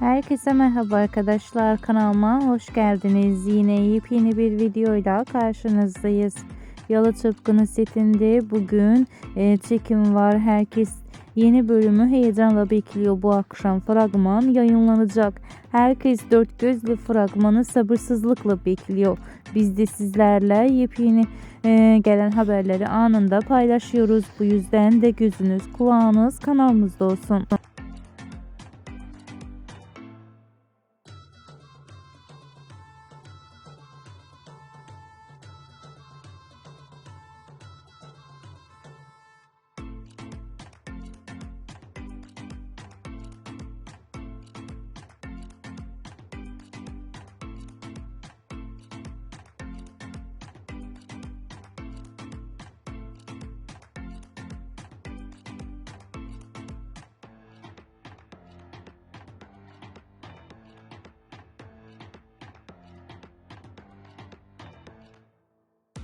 Herkese merhaba arkadaşlar kanalıma hoş geldiniz. Yine yepyeni bir videoyla karşınızdayız. Yalı Tıpkını setinde bugün e, çekim var. Herkes yeni bölümü heyecanla bekliyor. Bu akşam fragman yayınlanacak. Herkes dört gözle fragmanı sabırsızlıkla bekliyor. Biz de sizlerle yepyeni e, gelen haberleri anında paylaşıyoruz. Bu yüzden de gözünüz kulağınız kanalımızda olsun.